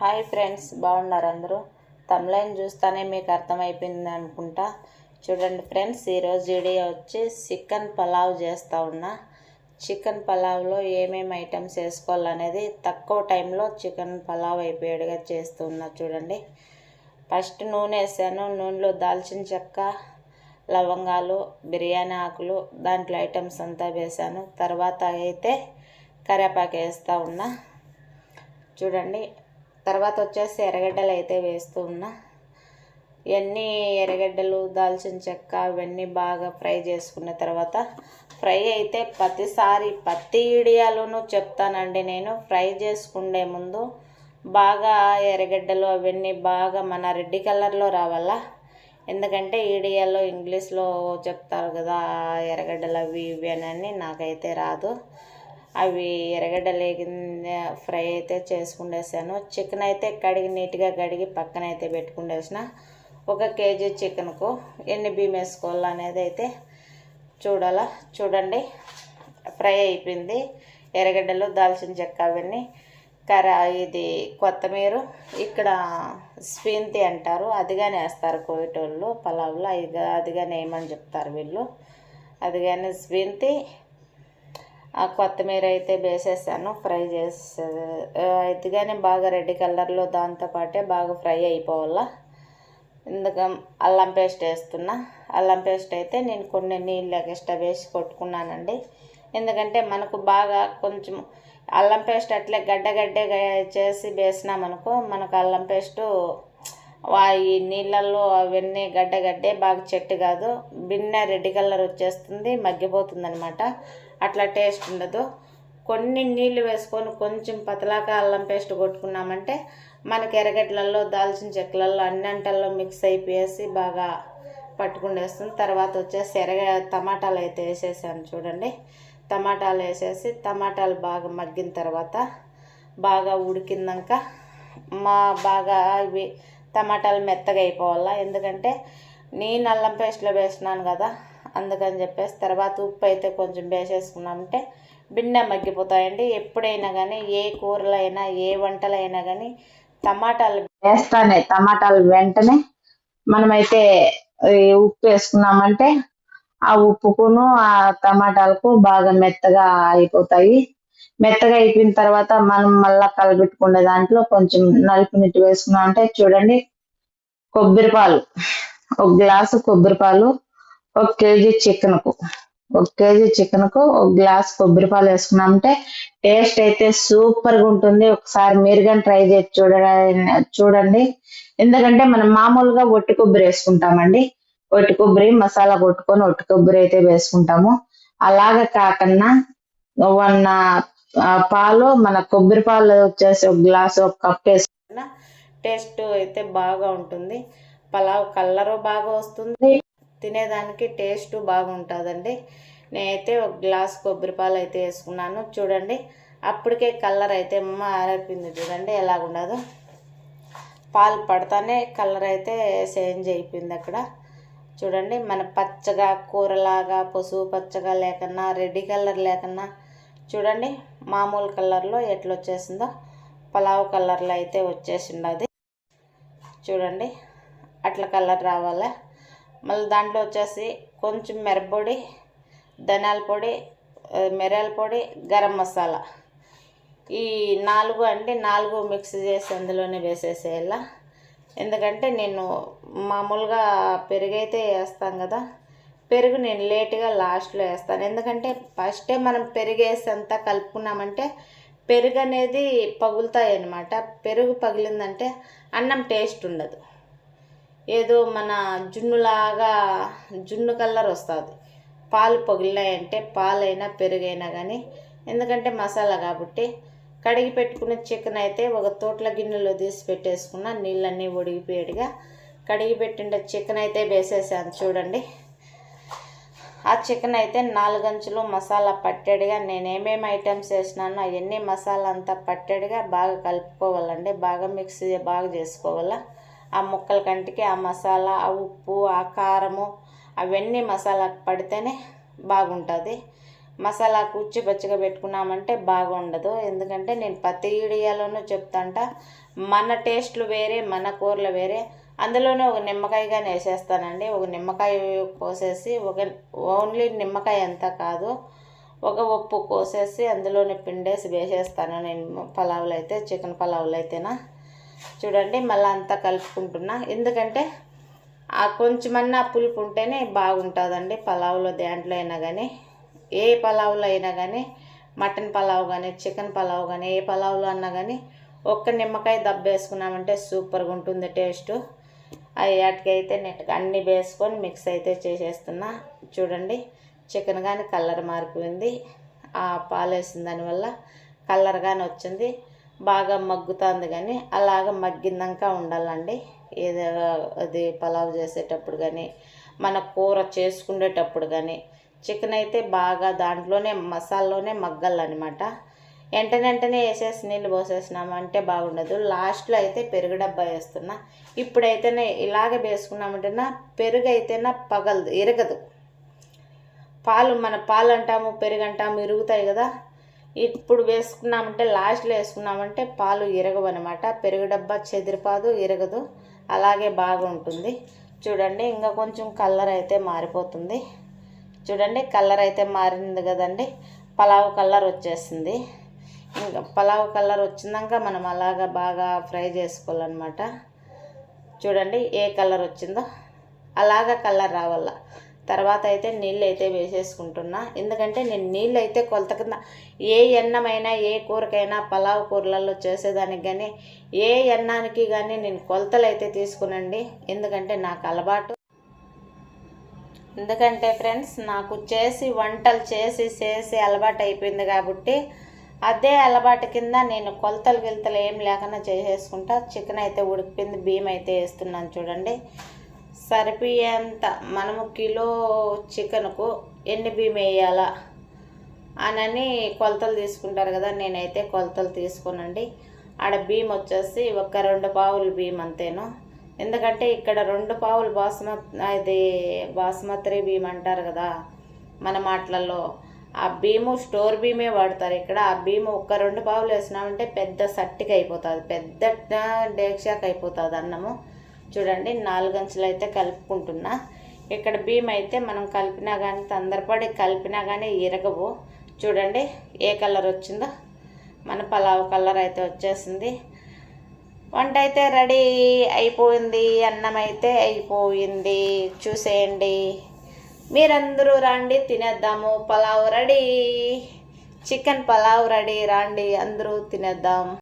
Hi friends బాగున్నారు అందరూ? తమ్లైన్ చూస్తానే మీకు అర్థమైపోయింది అనుకుంటా. చూడండి ఫ్రెండ్స్ ఈరోజు వీడియో వచ్చి చికెన్ పలావ్ చేస్తూ ఉన్నా. చికెన్ పలావ్లో ఏమేమి ఐటమ్స్ వేసుకోవాలనేది తక్కువ టైంలో చికెన్ పలావ్ అయిపోయేడుగా చేస్తూ చూడండి. ఫస్ట్ నూనె వేసాను. నూనెలో దాల్చిన చెక్క లవంగాలు బిర్యానీ ఆకులు దాంట్లో ఐటమ్స్ అంతా వేసాను. తర్వాత అయితే కరేపాకు వేస్తూ ఉన్నా. చూడండి తర్వాత వచ్చేసి ఎర్రగడ్డలు అయితే వేస్తూ ఉన్నా ఇవన్నీ ఎర్రగడ్డలు దాల్చిన చెక్క ఇవన్నీ బాగా ఫ్రై చేసుకున్న తర్వాత ఫ్రై అయితే ప్రతిసారి ప్రతి వీడియోలోనూ చెప్తానండి నేను. ఫ్రై చేసుకుండే ముందు బాగా ఎర్రగడ్డలు అవన్నీ బాగా మన రెడ్ కలర్లో రావాలా? ఎందుకంటే ఈడియాలో ఇంగ్లీష్లో చెప్తారు కదా ఎర్రగడ్డలు అవి ఇవి అని నాకైతే రాదు. అవి ఎర్రగడ్డలు ఫ్రై అయితే చేసుకుండేసాను. చికెన్ అయితే కడిగి నీట్గా కడిగి పక్కన అయితే పెట్టుకుండేసిన. ఒక కేజీ చికెన్కు ఎన్ని బియ్యం వేసుకోవాలి అనేది అయితే చూడాలా. చూడండి ఫ్రై అయిపోయింది. ఎర్రగడ్డలు దాల్చిన చెక్క అవన్నీ కర ఇది కొత్తిమీర ఇక్కడ స్పీంతి అంటారు అదిగానే వేస్తారు కోయటోళ్ళు పలావ్లో అది అదిగానే వేయమని చెప్తారు వీళ్ళు. అదిగానే స్పీంతి ఆ కొత్తిమీర అయితే వేసేసాను ఫ్రై చేసే కానీ బాగా రెడ్ కలర్లో దాంతోపాటే బాగా ఫ్రై అయిపోవాలా. ఇందుక అల్లం పేస్ట్ వేస్తున్నా. అల్లం పేస్ట్ అయితే నేను కొన్ని నీళ్ళు ఎక్స్ట్రా వేసి కొట్టుకున్నానండి. ఎందుకంటే మనకు బాగా కొంచెం అల్లం పేస్ట్ అట్లే గడ్డ గడ్డే చేసి వేసినామనుకో మనకు అల్లం పేస్టు ఈ నీళ్ళల్లో అవన్నీ గడ్డ గడ్డే బాగా చెట్టు కాదు. బిన్నె రెడ్ కలర్ వచ్చేస్తుంది మగ్గిపోతుంది అనమాట అట్లా టేస్ట్ ఉండదు. కొన్ని నీళ్ళు వేసుకొని కొంచెం పతలాక అల్లం పేస్ట్ కొట్టుకున్నామంటే మనకి ఎర్రగడ్డలలో దాల్చిన చెక్కలలో అన్నంటల్లో మిక్స్ అయిపోయేసి బాగా పట్టుకుండేస్తుంది. తర్వాత వచ్చేసి ఎర్రగ టమాటాలు అయితే వేసేసాను చూడండి. టమాటాలు వేసేసి టమాటాలు బాగా మగ్గిన తర్వాత బాగా ఉడికిందాక మా బాగా ఇవి టమాటాలు మెత్తగా అయిపోవాలా. ఎందుకంటే నేను అల్లం పేస్ట్లో వేసినాను కదా అందుకని చెప్పేసి తర్వాత ఉప్పు అయితే కొంచెం వేసేసుకున్నామంటే బిన్నె మగ్గిపోతాయండి. ఎప్పుడైనా కానీ ఏ కూరలు అయినా ఏ వంటలైనా కానీ టమాటాలు వేస్తానే టమాటాలు వెంటనే మనమైతే ఉప్పు వేసుకున్నామంటే ఆ ఉప్పుకును ఆ టమాటాలకు బాగా మెత్తగా అయిపోతాయి. మెత్తగా అయిపోయిన తర్వాత మనం మళ్ళా కలబెట్టుకునే దాంట్లో కొంచెం నలుపు నీటి వేసుకున్నాం అంటే చూడండి కొబ్బరి పాలు ఒక గ్లాసు కొబ్బరి పాలు ఒక కేజీ చికెన్కు ఒక కేజీ చికెన్కు ఒక గ్లాస్ కొబ్బరి పాలు వేసుకున్నామంటే టేస్ట్ అయితే సూపర్గా ఉంటుంది. ఒకసారి మీరు కానీ ట్రై చేసి చూడ చూడండి. ఎందుకంటే మనం మామూలుగా ఒట్టి కొబ్బరి వేసుకుంటామండి. ఒట్టి కొబ్బరి మసాలా కొట్టుకొని ఒట్టి కొబ్బరి అయితే వేసుకుంటాము. అలాగ కాకుండా వన్ పాలు మన కొబ్బరి పాలు వచ్చేసి ఒక గ్లాస్ ఒక కప్ వేసుకున్న టేస్ట్ అయితే బాగా ఉంటుంది. పలావ్ కలరు బాగా వస్తుంది. తినేదానికి టేస్ట్ బాగుంటుందండి. నేనైతే ఒక గ్లాస్ కొబ్బరి పాలు అయితే వేసుకున్నాను. చూడండి అప్పటికే కలర్ అయితే మారిపోయింది చూడండి ఎలాగుండదు. పాలు పడతానే కలర్ అయితే చేంజ్ అయిపోయింది అక్కడ. చూడండి మన పచ్చగా కూరలాగా పసుపు పచ్చగా లేకన్నా రెడ్ కలర్ లేకన్నా చూడండి మామూలు కలర్లో ఎట్లా వచ్చేసిందో పలావ్ కలర్లో అయితే వచ్చేసిండది చూడండి అట్లా కలర్ రావాలా? మళ్ళీ దాంట్లో వచ్చేసి కొంచెం మిరపొడి ధనియాల పొడి మిరియాల పొడి గరం మసాలా. ఈ నాలుగు అంటే నాలుగు మిక్స్ చేసి అందులోనే వేసేసేయాల. ఎందుకంటే నేను మామూలుగా పెరుగైతే వేస్తాం కదా పెరుగు నేను లేట్గా లాస్ట్లో వేస్తాను. ఎందుకంటే ఫస్టే మనం పెరుగు వేసి అంతా కలుపుకున్నామంటే పెరుగు అనేది పగులుతాయి అన్నమాట పెరుగు పగిలిందంటే అన్నం టేస్ట్ ఉండదు. ఏదో మన జున్నులాగా జున్ను కలర్ వస్తుంది. పాలు పగిలినాయంటే పాలైనా పెరుగైనా కానీ ఎందుకంటే మసాలా కాబట్టి. కడిగి పెట్టుకున్న చికెన్ అయితే ఒక తోటల గిన్నెలో తీసి పెట్టేసుకున్న నీళ్ళన్నీ ఉడిగిపోయేట్టుగా కడిగి పెట్టిన చికెన్ అయితే వేసేసాను చూడండి. ఆ చికెన్ అయితే నాలుగంచులు మసాలా పట్టేడుగా నేను ఏమేమి ఐటమ్స్ వేసినానో అవన్నీ మసాలా అంతా పట్టేడుగా బాగా కలుపుకోవాలండి. బాగా మిక్స్ బాగా చేసుకోవాలా. ఆ ముక్కల కంటికి ఆ మసాలా ఆ ఉప్పు ఆ కారము అవన్నీ మసాలాకు పడితేనే బాగుంటుంది. మసాలా కూర్చి పచ్చిగా పెట్టుకున్నామంటే బాగుండదు. ఎందుకంటే నేను ప్రతి వీడియోలోనూ చెప్తాంట మన టేస్ట్లు వేరే మన కూరలు వేరే. అందులోనే ఒక నిమ్మకాయగానే వేసేస్తానండి. ఒక నిమ్మకాయ కోసేసి ఒక ఓన్లీ నిమ్మకాయ ఎంత కాదు ఒక ఉప్పు కోసేసి అందులోనే పిండేసి వేసేస్తాను నేను. పలావులు అయితే చికెన్ పలావులు అయితేనా చూడండి మళ్ళీ అంతా కలుపుకుంటున్నా. ఎందుకంటే ఆ కొంచెమన్నా పులుపు ఉంటేనే బాగుంటుందండి పలావులో దాంట్లో అయినా కానీ. ఏ పలావులో అయినా కానీ మటన్ పలావ్ కానీ చికెన్ పలావ్ కానీ ఏ పలావులో అన్నా కానీ ఒక్క నిమ్మకాయ దబ్బేసుకున్నామంటే సూపర్గా ఉంటుంది టేస్ట్. వాటికైతే నేను అన్నీ వేసుకొని మిక్స్ అయితే చేసేస్తున్నా. చూడండి చికెన్ కానీ కలర్ మారిపోయింది. ఆ పాలు వేసిన దానివల్ల కలర్ కానీ వచ్చింది. బాగా మగ్గుతుంది కానీ అలాగ మగ్గిందాక ఉండాలండి. ఏదో అది పలావ్ చేసేటప్పుడు కానీ మన కూర చేసుకునేటప్పుడు కానీ చికెన్ అయితే బాగా దాంట్లోనే మసాలాలోనే మగ్గాలన్నమాట. వెంటనే వెంటనే వేసేసి నీళ్ళు పోసేసినామంటే బాగుండదు. లాస్ట్లో అయితే పెరుగు డబ్బా వేస్తున్నా. ఇప్పుడైతేనే ఇలాగే వేసుకున్నామంటేనా పెరుగు అయితేనా పగలదు ఇరగదు. పాలు మన పాలు అంటాము పెరుగు అంటాము ఇరుగుతాయి కదా. ఇప్పుడు వేసుకున్నామంటే లాస్ట్లో వేసుకున్నామంటే పాలు ఇరగవు అనమాట పెరుగు డబ్బా చెదిరిపాదు ఇరగదు. అలాగే బాగుంటుంది. చూడండి ఇంకా కొంచెం కలర్ అయితే మారిపోతుంది. చూడండి కలర్ అయితే మారింది కదండి. పలావ్ కలర్ వచ్చేసింది. ఇంకా పలావ్ కలర్ వచ్చిందాక మనం అలాగా బాగా ఫ్రై చేసుకోవాలన్నమాట. చూడండి ఏ కలర్ వచ్చిందో. అలాగా కలర్ రావాల. తర్వాత అయితే నీళ్ళు అయితే వేసేసుకుంటున్నా. ఎందుకంటే నేను నీళ్ళు అయితే కొలత కింద ఏ ఎన్నమైనా ఏ కూరకైనా పలావ్ కూరలలో చేసేదానికి కానీ ఏ ఎన్నానికి కానీ నేను కొలతలు అయితే తీసుకునండి. ఎందుకంటే నాకు అలవాటు. ఎందుకంటే ఫ్రెండ్స్ నాకు చేసి వంటలు చేసి చేసి అలవాటు అయిపోయింది కాబట్టి అదే అలవాటు కింద నేను కొలతలు గిలతలు ఏం లేకుండా చేసేసుకుంటా. చికెన్ అయితే ఉడికిపోయింది బియ్యం అయితే వేస్తున్నాను చూడండి. సరిపోయేంత మనము కిలో చికెన్కు ఎన్ని బియ్యం వేయాలా అనని కొలతలు తీసుకుంటారు కదా నేనైతే కొలతలు తీసుకోనండి. ఆడ బియ్యం వచ్చేసి ఒక రెండు పావులు బియ్యం అంతేను. ఎందుకంటే ఇక్కడ రెండు పావులు బాస్మతి అది బాస్మతి బియ్యం అంటారు కదా మన మాటలలో. ఆ భీము స్టోర్ భీమే వాడతారు ఇక్కడ. ఆ భీము ఒక్క రెండు పావులు వేసినామంటే పెద్ద సట్టికి అయిపోతుంది పెద్ద డేక్షాక్ అయిపోతుంది అన్నము. చూడండి నాలుగు అంచులు అయితే కలుపుకుంటున్నా. ఇక్కడ భీమ్ అయితే మనం కలిపినా కానీ తొందరపడి కలిపినా కానీ ఇరగవు. చూడండి ఏ కలర్ వచ్చిందో. మన పలావ్ కలర్ అయితే వచ్చేసింది. వంట అయితే రెడీ అయిపోయింది అన్నం అయితే అయిపోయింది. చూసేయండి. మీరందరూ రండి తినేద్దాము. Pulao ready. Chicken pulao ready. రండి అందరూ తినేద్దాం.